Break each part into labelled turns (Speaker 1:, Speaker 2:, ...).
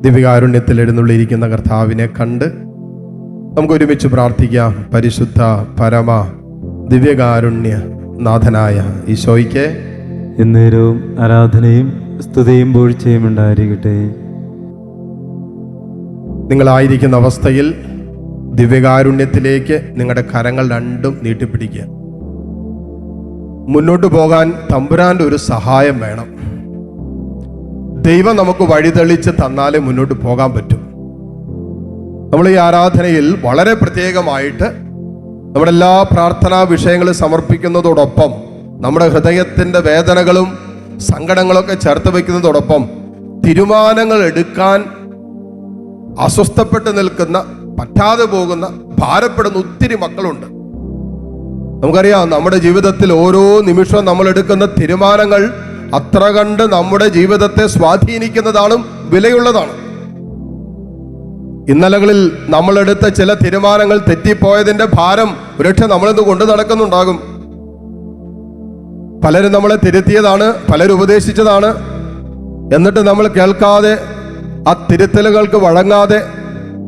Speaker 1: ദിവ്യകാരുണ്യത്തിൽ എഴുന്നള്ളിയിരിക്കുന്ന കർത്താവിനെ കണ്ട് നമുക്ക് ഒരുമിച്ച് പ്രാർത്ഥിക്കാം. പരിശുദ്ധ പരമ ദിവ്യകാരുണ്യ നാഥനായ ഈശോയ്ക്ക്.
Speaker 2: എന്നേരവും ആരാധനയും സ്തുതിയും പൂഴ്ചയും ഉണ്ടായിരിക്കട്ടെ.
Speaker 1: നിങ്ങളായിരിക്കുന്ന അവസ്ഥയിൽ ദിവ്യകാരുണ്യത്തിലേക്ക് നിങ്ങളുടെ കരങ്ങൾ രണ്ടും നീട്ടിപ്പിടിക്കുക. മുന്നോട്ട് പോകാൻ തമ്പുരാന്റെ ഒരു സഹായം വേണം. ദൈവം നമുക്ക് വഴിതെളിച്ച് തന്നാലേ മുന്നോട്ട് പോകാൻ പറ്റും. നമ്മൾ ഈ ആരാധനയിൽ വളരെ പ്രത്യേകമായിട്ട് നമ്മുടെ എല്ലാ പ്രാർത്ഥനാ വിഷയങ്ങളും സമർപ്പിക്കുന്നതോടൊപ്പം നമ്മുടെ ഹൃദയത്തിന്റെ വേദനകളും സങ്കടങ്ങളൊക്കെ ചേർത്ത് വയ്ക്കുന്നതോടൊപ്പം തീരുമാനങ്ങൾ എടുക്കാൻ അസ്വസ്ഥപ്പെട്ട് നിൽക്കുന്ന പറ്റാതെ പോകുന്ന ഭാരപ്പെടുന്ന ഒത്തിരി മക്കളുണ്ട്. നമുക്കറിയാം നമ്മുടെ ജീവിതത്തിൽ ഓരോ നിമിഷവും നമ്മൾ എടുക്കുന്ന തീരുമാനങ്ങൾ അത്ര കണ്ട് നമ്മുടെ ജീവിതത്തെ സ്വാധീനിക്കുന്നതാണ് വിലയുള്ളതാണ്. ഇന്നലകളിൽ നമ്മളെടുത്ത ചില തീരുമാനങ്ങൾ തെറ്റിപ്പോയതിന്റെ ഭാരം ഒരുപക്ഷെ നമ്മളിന്ന് കൊണ്ടു നടക്കുന്നുണ്ടാകും. പലരും നമ്മളെ തിരുത്തിയതാണ് പലരും ഉപദേശിച്ചതാണ്. എന്നിട്ട് നമ്മൾ കേൾക്കാതെ ആ തിരുത്തലുകൾക്ക് വഴങ്ങാതെ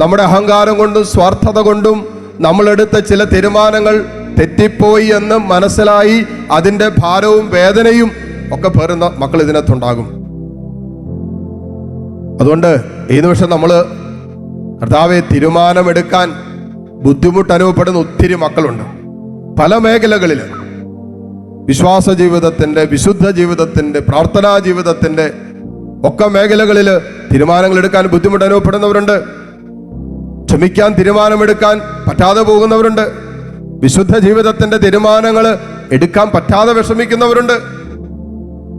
Speaker 1: നമ്മുടെ അഹങ്കാരം കൊണ്ടും സ്വാർത്ഥത കൊണ്ടും നമ്മളെടുത്ത ചില തീരുമാനങ്ങൾ തെറ്റിപ്പോയി എന്ന് മനസ്സിലായി അതിന്റെ ഭാരവും വേദനയും ഒക്കെ പേരുന്ന മക്കൾ ഇതിനകത്തുണ്ടാകും. അതുകൊണ്ട് ഈ നിമിഷം നമ്മൾ കർത്താവെ തീരുമാനമെടുക്കാൻ ബുദ്ധിമുട്ട് അനുഭവപ്പെടുന്ന ഒത്തിരി മക്കളുണ്ട്. പല മേഖലകളിൽ വിശ്വാസ ജീവിതത്തിന്റെ വിശുദ്ധ ജീവിതത്തിന്റെ പ്രാർത്ഥനാ ജീവിതത്തിന്റെ ഒക്കെ മേഖലകളിൽ തീരുമാനങ്ങൾ എടുക്കാൻ ബുദ്ധിമുട്ട് അനുഭവപ്പെടുന്നവരുണ്ട്. ക്ഷമിക്കാൻ തീരുമാനമെടുക്കാൻ പറ്റാതെ പോകുന്നവരുണ്ട്. വിശുദ്ധ ജീവിതത്തിന്റെ തീരുമാനങ്ങൾ എടുക്കാൻ പറ്റാതെ വിഷമിക്കുന്നവരുണ്ട്.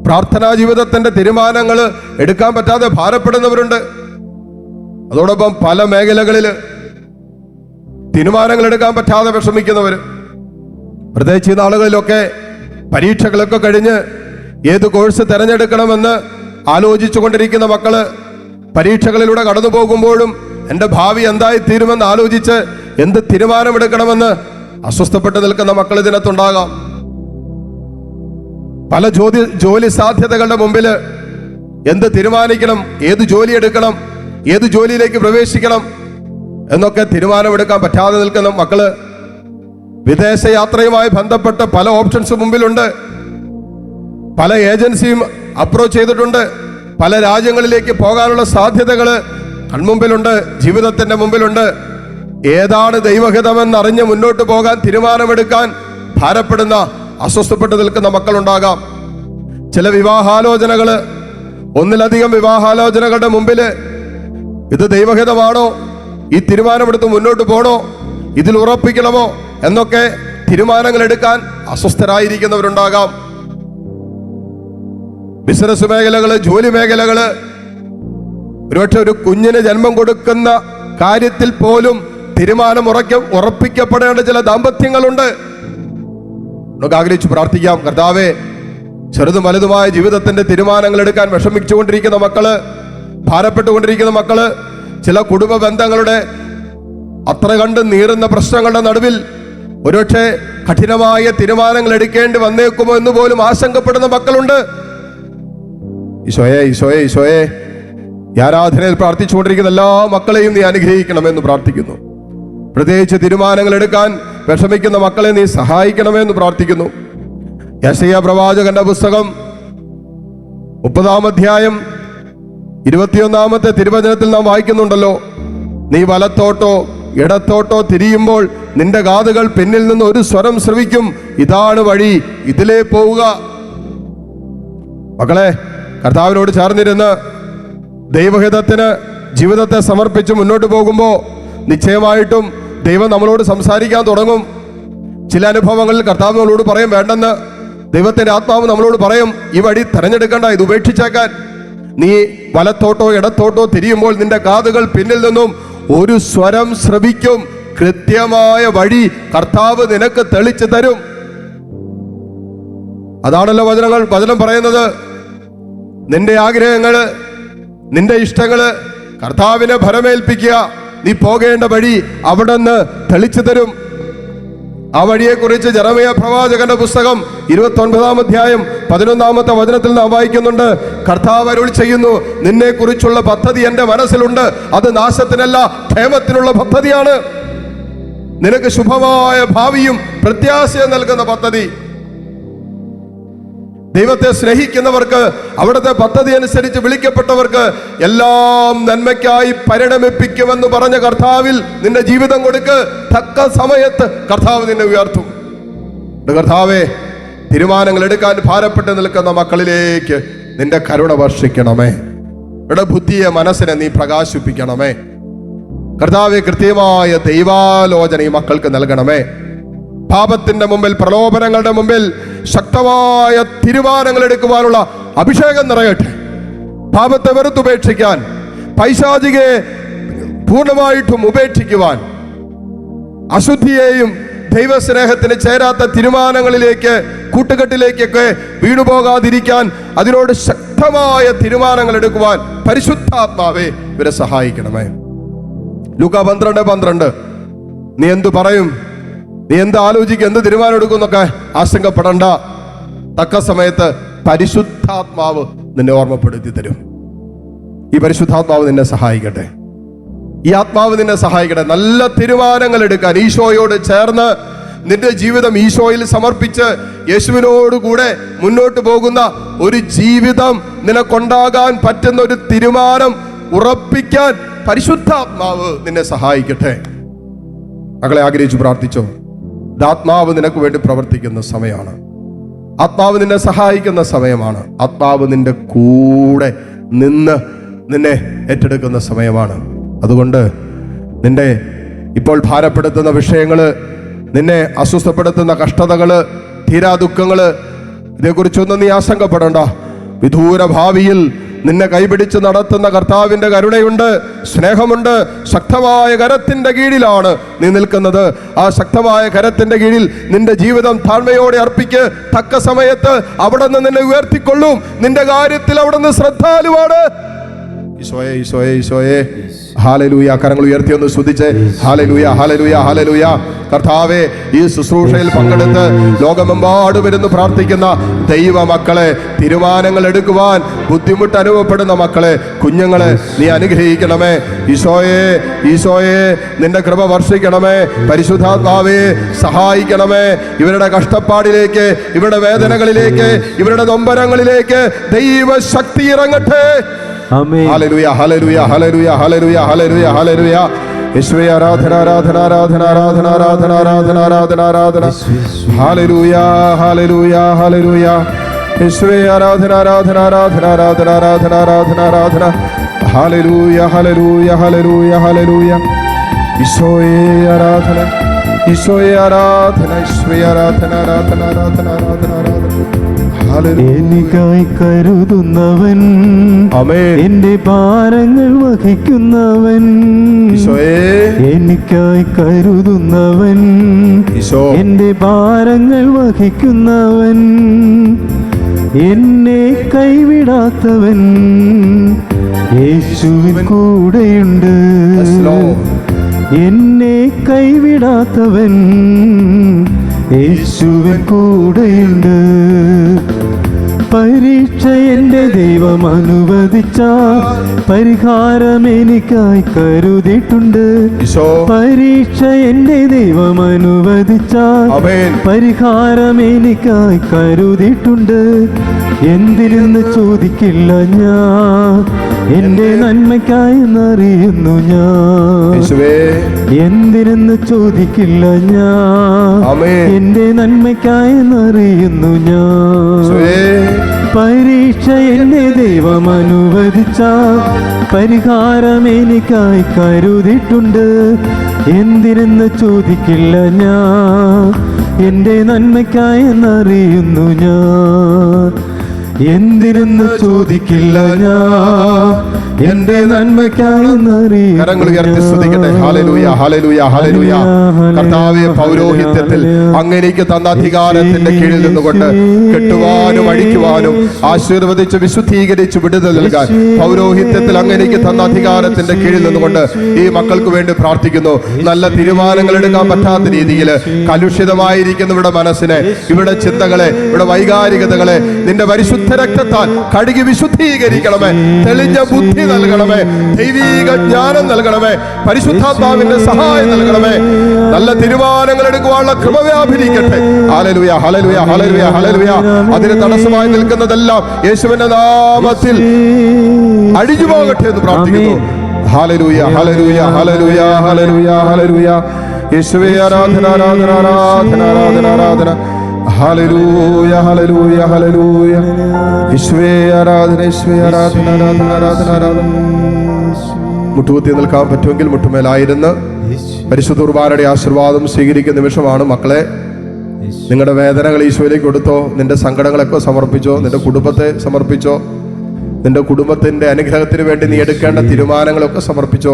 Speaker 1: പ്രാർത്ഥനാ ജീവിതത്തിന്റെ തീരുമാനങ്ങൾ എടുക്കാൻ പറ്റാതെ ഭാരപ്പെടുന്നവരുണ്ട്. അതോടൊപ്പം പല മേഖലകളിൽ തീരുമാനങ്ങൾ എടുക്കാൻ പറ്റാതെ വിഷമിക്കുന്നവർ പ്രത്യേകിച്ച് ഈ നാളുകളിലൊക്കെ പരീക്ഷകളൊക്കെ കഴിഞ്ഞ് ഏത് കോഴ്സ് തിരഞ്ഞെടുക്കണമെന്ന് ആലോചിച്ചു കൊണ്ടിരിക്കുന്ന മക്കൾ പരീക്ഷകളിലൂടെ കടന്നു പോകുമ്പോഴും എന്റെ ഭാവി എന്തായി തീരുമെന്ന് ആലോചിച്ച് എന്ത് തീരുമാനമെടുക്കണമെന്ന് അസ്വസ്ഥപ്പെട്ട് നിൽക്കുന്ന മക്കൾ ഇതിനകത്തുണ്ടാകാം. പല ജോലി ജോലി സാധ്യതകളുടെ മുമ്പിൽ എന്ത് തീരുമാനിക്കണം ഏത് ജോലി എടുക്കണം ഏത് ജോലിയിലേക്ക് പ്രവേശിക്കണം എന്നൊക്കെ തീരുമാനമെടുക്കാൻ പറ്റാതെ നിൽക്കുന്ന മക്കൾ വിദേശ യാത്രയുമായി ബന്ധപ്പെട്ട് പല ഓപ്ഷൻസ് മുമ്പിലുണ്ട്. പല ഏജൻസിയും അപ്രോച്ച് ചെയ്തിട്ടുണ്ട്. പല രാജ്യങ്ങളിലേക്ക് പോകാനുള്ള സാധ്യതകൾ കൺമുമ്പിലുണ്ട് ജീവിതത്തിന്റെ മുമ്പിലുണ്ട്. ഏതാണ് ദൈവഹിതമെന്ന് അറിഞ്ഞ് മുന്നോട്ട് പോകാൻ തീരുമാനമെടുക്കാൻ ഭാരപ്പെടുന്ന അസ്വസ്ഥപ്പെട്ട് നിൽക്കുന്ന മക്കളുണ്ടാകാം ചില വിവാഹാലോചനകൾ ഒന്നിലധികം വിവാഹാലോചനകളുടെ മുമ്പിൽ ഇത് ദൈവഹിതമാണോ? ഈ തീരുമാനമെടുത്ത് മുന്നോട്ട് പോണോ? ഇതിൽ ഉറപ്പിക്കണമോ? എന്നൊക്കെ തീരുമാനങ്ങൾ എടുക്കാൻ അസ്വസ്ഥരായിരിക്കുന്നവരുണ്ടാകാം. ബിസിനസ് മേഖലകൾ ജോലി മേഖലകൾ ഒരുപക്ഷെ ഒരു കുഞ്ഞിന് ജന്മം കൊടുക്കുന്ന കാര്യത്തിൽ പോലും തീരുമാനം ഉറക്ക ഉറപ്പിക്കപ്പെടേണ്ട ചില ദാമ്പത്യങ്ങളുണ്ട്. നമുക്ക് ആഗ്രഹിച്ച് പ്രാർത്ഥിക്കാം. കർത്താവെ ചെറുതും വലുതുമായ ജീവിതത്തിന്റെ തീരുമാനങ്ങൾ എടുക്കാൻ വിഷമിച്ചുകൊണ്ടിരിക്കുന്ന മക്കൾ ഭാരപ്പെട്ടുകൊണ്ടിരിക്കുന്ന മക്കൾ ചില കുടുംബ ബന്ധങ്ങളുടെ അത്ര കണ്ട് നീറുന്ന പ്രശ്നങ്ങളുടെ നടുവിൽ ഒരുപക്ഷെ കഠിനമായ തീരുമാനങ്ങൾ എടുക്കേണ്ടി വന്നേക്കുമോ എന്ന് പോലും ആശങ്കപ്പെടുന്ന മക്കളുണ്ട്. ഈശോയെ ഈശോയെ ഈശോയെ ഈ ആരാധനയിൽ പ്രാർത്ഥിച്ചുകൊണ്ടിരിക്കുന്ന എല്ലാ മക്കളെയും നീ അനുഗ്രഹിക്കണമെന്ന് പ്രാർത്ഥിക്കുന്നു. പ്രത്യേകിച്ച് തീരുമാനങ്ങൾ എടുക്കാൻ വിഷമിക്കുന്ന മക്കളെ നീ സഹായിക്കണമെന്ന് പ്രാർത്ഥിക്കുന്നു. യശയ പ്രവാചകന്റെ പുസ്തകം മുപ്പതാം അധ്യായം ഇരുപത്തിയൊന്നാമത്തെ തിരുവചനത്തിൽ നാം വായിക്കുന്നുണ്ടല്ലോ. നീ വലത്തോട്ടോ ഇടത്തോട്ടോ തിരിയുമ്പോൾ നിന്റെ കാതുകൾ പിന്നിൽ നിന്ന് ഒരു സ്വരം ശ്രവിക്കും. ഇതാണ് വഴി ഇതിലേ പോവുക. മക്കളെ കർത്താവിനോട് ചേർന്നിരുന്ന് ദൈവഹിതത്തിന് ജീവിതത്തെ സമർപ്പിച്ച് മുന്നോട്ട് പോകുമ്പോൾ നിശ്ചയമായിട്ടും ദൈവം നമ്മളോട് സംസാരിക്കാൻ തുടങ്ങും. ചില അനുഭവങ്ങളിൽ കർത്താവ് നമ്മളോട് പറയും വേണ്ടെന്ന്. ദൈവത്തിന്റെ ആത്മാവ് നമ്മളോട് പറയും ഈ വഴി തെരഞ്ഞെടുക്കണ്ട ഇത് ഉപേക്ഷിച്ചേക്കാൻ. നീ വലത്തോട്ടോ ഇടത്തോട്ടോ തിരിയുമ്പോൾ നിന്റെ കാതുകൾ പിന്നിൽ നിന്നും ഒരു സ്വരം ശ്രവിക്കും. കൃത്യമായ വഴി കർത്താവ് നിനക്ക് തെളിച്ചു തരും. അതാണല്ലോ വചനങ്ങൾ. വചനം പറയുന്നത് നിന്റെ ആഗ്രഹങ്ങൾ നിന്റെ ഇഷ്ടങ്ങൾ കർത്താവിനെ ഭരമേൽപ്പിക്കുക. നീ പോകേണ്ട വഴി അവിടെ നിന്ന് തെളിച്ചു തരും. ആ വഴിയെക്കുറിച്ച് ജറമയ പ്രവാചകന്റെ പുസ്തകം ഇരുപത്തി ഒൻപതാം അധ്യായം പതിനൊന്നാമത്തെ വചനത്തിൽ നാം വായിക്കുന്നുണ്ട്. കർത്താവ് അരുൾ ചെയ്യുന്നു നിന്നെ കുറിച്ചുള്ള പദ്ധതി എന്റെ മനസ്സിലുണ്ട്. അത് നാശത്തിനല്ല ക്ഷേമത്തിനുള്ള പദ്ധതിയാണ്. നിനക്ക് ശുഭമായ ഭാവിയും പ്രത്യാശയും നൽകുന്ന പദ്ധതി. ദൈവത്തെ സ്നേഹിക്കുന്നവർക്ക് അവിടുത്തെ പദ്ധതി അനുസരിച്ച് വിളിക്കപ്പെട്ടവർക്ക് എല്ലാം നന്മയ്ക്കായി പരിണമിപ്പിക്കുമെന്ന് പറഞ്ഞ കർത്താവിൽ നിന്റെ ജീവിതം കൊടുക്ക്. തക്ക സമയത്ത് കർത്താവ് നിന്നെ ഉയർത്തും. കർത്താവേ തീരുമാനങ്ങൾ എടുക്കാൻ ഭാരപ്പെട്ട് നിൽക്കുന്ന മക്കളിലേക്ക് നിന്റെ കരുണ വർഷിക്കണമേ. ഇവിടെ ബുദ്ധിയെ മനസ്സിനെ നീ പ്രകാശിപ്പിക്കണമേ. കർത്താവെ കൃത്യമായ ദൈവാലോചന ഈ മക്കൾക്ക് നൽകണമേ. പാപത്തിന്റെ മുമ്പിൽ പ്രലോഭനങ്ങളുടെ മുമ്പിൽ ശക്തമായ തീരുമാനങ്ങൾ എടുക്കുവാനുള്ള അഭിഷേകം നിറയട്ടെ. പാപത്തെ വെറുത്തുപേക്ഷിക്കാൻ പൈശാചികയെ പൂർണമായിട്ടും ഉപേക്ഷിക്കുവാൻ അശുദ്ധിയെയും ദൈവസ്നേഹത്തിന് ചേരാത്ത തീരുമാനങ്ങളിലേക്ക് കൂട്ടുകെട്ടിലേക്കൊക്കെ വീണുപോകാതിരിക്കാൻ അതിനോട് ശക്തമായ തീരുമാനങ്ങൾ എടുക്കുവാൻ പരിശുദ്ധാത്മാവെ ഇവരെ സഹായിക്കണമേ. ലൂക്ക പന്ത്രണ്ട് പന്ത്രണ്ട്. നീ എന്തു പറയും? നീ എന്ത് ആലോചിക്കും എന്ത് തീരുമാനം എടുക്കും എന്നൊക്കെ ആശങ്കപ്പെടണ്ട. തക്ക സമയത്ത് പരിശുദ്ധാത്മാവ് നിന്നെ ഓർമ്മപ്പെടുത്തി തരും. ഈ പരിശുദ്ധാത്മാവ് നിന്നെ സഹായിക്കട്ടെ. ഈ ആത്മാവ് നിന്നെ സഹായിക്കട്ടെ. നല്ല തീരുമാനങ്ങൾ എടുക്കാൻ ഈശോയോട് ചേർന്ന് നിന്റെ ജീവിതം ഈശോയിൽ സമർപ്പിച്ച് യേശുവിനോടുകൂടെ മുന്നോട്ട് പോകുന്ന ഒരു ജീവിതം നിനക്കൊണ്ടാകാൻ പറ്റുന്ന ഒരു തീരുമാനം ഉറപ്പിക്കാൻ പരിശുദ്ധാത്മാവ് നിന്നെ സഹായിക്കട്ടെ. മകളെ ആഗ്രഹിച്ചു പ്രാർത്ഥിച്ചോ? ആത്മാവ് നിനക്ക് വേണ്ടി പ്രവർത്തിക്കുന്ന സമയമാണ്. ആത്മാവ് നിന്നെ സഹായിക്കുന്ന സമയമാണ്. ആത്മാവ് നിന്റെ കൂടെ നിന്ന് നിന്നെ ഏറ്റെടുക്കുന്ന സമയമാണ്. അതുകൊണ്ട് നിന്റെ ഇപ്പോൾ ഭാരപ്പെടുത്തുന്ന വിഷയങ്ങൾ നിന്നെ അസ്വസ്ഥപ്പെടുത്തുന്ന കഷ്ടതകൾ തീരാ ദുഃഖങ്ങൾ ഇതേക്കുറിച്ചൊന്നും നീ ആശങ്കപ്പെടണ്ട. വിദൂര ഭാവിയിൽ നിന്നെ കൈപിടിച്ച് നടത്തുന്ന കർത്താവിന്റെ കരുണയുണ്ട് സ്നേഹമുണ്ട് ശക്തമായ കരത്തിന്റെ കീഴിലാണ് നീ നിൽക്കുന്നത്. ആ ശക്തമായ കരത്തിന്റെ കീഴിൽ നിന്റെ ജീവിതം താഴ്മയോടെ അർപ്പിക്ക്. തക്ക സമയത്ത് അവിടെ നിന്ന് നിന്നെ ഉയർത്തിക്കൊള്ളും. നിന്റെ കാര്യത്തിൽ അവിടെ നിന്ന് ശ്രദ്ധാലുവാണ്. ഈശോയെ ഈശോയെ ഈശോയെ. ഹാലലൂയ കരങ്ങൾ ഉയർത്തി ഒന്ന് ശ്രദ്ധിച്ച് ഹാലലൂയ ഹാലലൂയ ഹാലലൂയ. കർത്താവെ ഈ ശുശ്രൂഷയിൽ പങ്കെടുത്ത് ലോകമെമ്പാടും ഇരുന്ന് പ്രാർത്ഥിക്കുന്ന ദൈവ മക്കളെ തീരുമാനങ്ങൾ എടുക്കുവാൻ ബുദ്ധിമുട്ട് അനുഭവപ്പെടുന്ന മക്കളെ കുഞ്ഞുങ്ങളെ നീ അനുഗ്രഹിക്കണമേ. ഈശോയെ ഈശോയെ നിന്റെ കൃപ വർഷിക്കണമേ. പരിശുദ്ധാത്മാവെ സഹായിക്കണമേ. ഇവരുടെ കഷ്ടപ്പാടിലേക്ക് ഇവരുടെ വേദനകളിലേക്ക് ഇവരുടെ നൊമ്പരങ്ങളിലേക്ക് ദൈവശക്തി ഇറങ്ങട്ടെ.
Speaker 2: ആമേൻ
Speaker 1: ഹല്ലേലൂയ ഹല്ലേലൂയ ഹല്ലേലൂയ ഹല്ലേലൂയ ഹല്ലേലൂയ ഹല്ലേലൂയ യേശുവേ ആരാധന ആരാധന ആരാധന ആരാധന ആരാധന ആരാധന ആരാധന ആരാധന ഹല്ലേലൂയ ഹല്ലേലൂയ ഹല്ലേലൂയ യേശുവേ ആരാധന ആരാധന ആരാധന ആരാധന ആരാധന ആരാധന ആരാധന ഹല്ലേലൂയ ഹല്ലേലൂയ ഹല്ലേലൂയ ഹല്ലേലൂയ ഈശോയെ ആരാധന ഈശോയെ ആരാധന ഈശോയെ ആരാധന ആരാധന ആരാധന ആരാധന ആരാധന
Speaker 2: എനിക്കായി കരുതുന്നവൻ എന്റെ ഭാരങ്ങൾ വഹിക്കുന്നവൻ എനിക്കായി കരുതുന്നവൻ എന്റെ ഭാരങ്ങൾ വഹിക്കുന്നവൻ എന്നെ കൈവിടാത്തവൻ യേശുവിൻ കൂടെയുണ്ട്. എന്നെ കൈവിടാത്തവൻ യേശുവിൻ കൂടെയുണ്ട്. പരീക്ഷ എന്റെ ദൈവം അനുവദിച്ച പരിഹാരം എനിക്കായി കരുതിയിട്ടുണ്ട്. പരീക്ഷ എന്റെ ദൈവം അനുവദിച്ച പരിഹാരം എനിക്കായി കരുതിയിട്ടുണ്ട്. എന്തിനെന്ന് ചോദിക്കില്ല ഞാൻ. എന്റെ നന്മയ്ക്കായി എന്നറിയുന്നു ഞാൻ. എന്തിനെന്ന് ചോദിക്കില്ല ഞാൻ. എന്റെ നന്മയ്ക്കായി എന്നറിയുന്നു ഞാൻ. പരീക്ഷ എന്നെ ദൈവം അനുവദിച്ച പരിഹാരം എനിക്കായി കരുതിയിട്ടുണ്ട്. എന്തിനെന്ന് ചോദിക്കില്ല ഞാൻ. എന്റെ നന്മയ്ക്കായി എന്നറിയുന്നു ഞാൻ. എന്തിനെന്ന് ചോദിക്കില്ല ഞാൻ. എന്റെ
Speaker 1: കരങ്ങൾ ഉയർത്തി സ്തുതിക്കട്ടെ. ഹാലലൂയ ഹാലലൂയ ഹാലലൂയ കർത്താവെ പൗരോഹിത്യത്തിൽ അങ്ങനെക്ക് തന്ന അധികാരത്തിന്റെ കീഴിൽ നിന്നുകൊണ്ട് കെട്ടുവാനും അഴിക്കുവാനും ആശീർവദിച്ച് വിശുദ്ധീകരിച്ച് വിടുതൽ നൽകാൻ പൗരോഹിത്യത്തിൽ അങ്ങനെക്ക് തന്ന അധികാരത്തിന്റെ കീഴിൽ നിന്നുകൊണ്ട് ഈ മക്കൾക്ക് വേണ്ടി പ്രാർത്ഥിക്കുന്നു. നല്ല തീരുമാനങ്ങൾ എടുക്കാൻ പറ്റാത്ത രീതിയിൽ കലുഷിതമായിരിക്കുന്ന ഇവിടെ മനസ്സിനെ. ഇവിടെ ചിന്തകളെ ഇവിടെ വൈകാരികതകളെ. നിന്റെ പരിശുദ്ധ രക്തത്താൽ കഴുകി വിശുദ്ധീകരിക്കണമേ. തെളിഞ്ഞ ബുദ്ധി നൽകണമേ. ദൈവീക ജ്ഞാനം നൽകണമേ. പരിശുദ്ധാത്മാവിന്റെ സഹായം നൽകണമേ. നല്ല തീരുമാനങ്ങൾ എടുക്കുവാനുള്ള കൃപ വ്യാപരിക്കട്ടെ ഹലലുയ ഹലലുയ ഹലലുയ ഹല്ലേലൂയ. അതിന് തടസ്സമായി നിൽക്കുന്നതെല്ലാം യേശുവിന്റെ നാമത്തിൽ അഴിഞ്ഞു പോകട്ടെ എന്ന് പ്രാർത്ഥിക്കുന്നു. ഹലലുയ ഹലലുയ ഹലലുയ ഹലലുയ ഹലലുയ യേശുവേ ആരാധന ആരാധന ആരാധന ആരാധന ആരാധന. ഹല്ലേലൂയ ഹല്ലേലൂയ ഹല്ലേലൂയ ഈശ്വേ ആരാധന ഈശ്വേ ആരാധന ആരാധന ആരാധന ആരാധന. മുട്ടുകുത്തി നിൽക്കാൻ പറ്റുമെങ്കിൽ മുട്ടുമേലായിരുന്ന് പരിശുദ്ധ കുർബാനയുടെ ആശീർവാദം സ്വീകരിക്കുന്ന നിമിഷമാണ് മക്കളെ. നിങ്ങളുടെ വേദനകൾ ഈശോയിലേക്ക് കൊടുത്തോ നിന്റെ സങ്കടങ്ങളൊക്കെ സമർപ്പിച്ചോ നിന്റെ കുടുംബത്തെ സമർപ്പിച്ചോ നിന്റെ കുടുംബത്തിന്റെ അനുഗ്രഹത്തിന് വേണ്ടി നീ എടുക്കേണ്ട തീരുമാനങ്ങളൊക്കെ സമർപ്പിച്ചോ.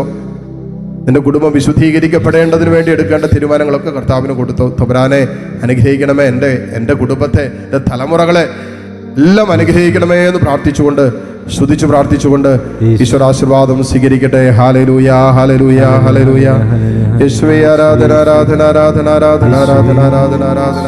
Speaker 1: നിന്റെ കുടുംബം വിശുദ്ധീകരിക്കപ്പെടേണ്ടതിന് വേണ്ടി എടുക്കേണ്ട തീരുമാനങ്ങളൊക്കെ കർത്താവിന് കൊടുത്തു. തൊബരാനെ അനുഗ്രഹിക്കണമേ എന്റെ എന്റെ കുടുംബത്തെ എന്റെ തലമുറകളെ എല്ലാം അനുഗ്രഹിക്കണമേ എന്ന് പ്രാർത്ഥിച്ചുകൊണ്ട് സ്തുതിച്ചു പ്രാർത്ഥിച്ചുകൊണ്ട് ഈശ്വരാശീർവാദം സ്വീകരിക്കട്ടെ. ഹാലലൂയ ഹാലലൂയ ഹാലലൂയ യേശുവേ ആരാധന ആരാധന ആരാധന ആരാധന ആരാധന ആരാധന ആരാധന.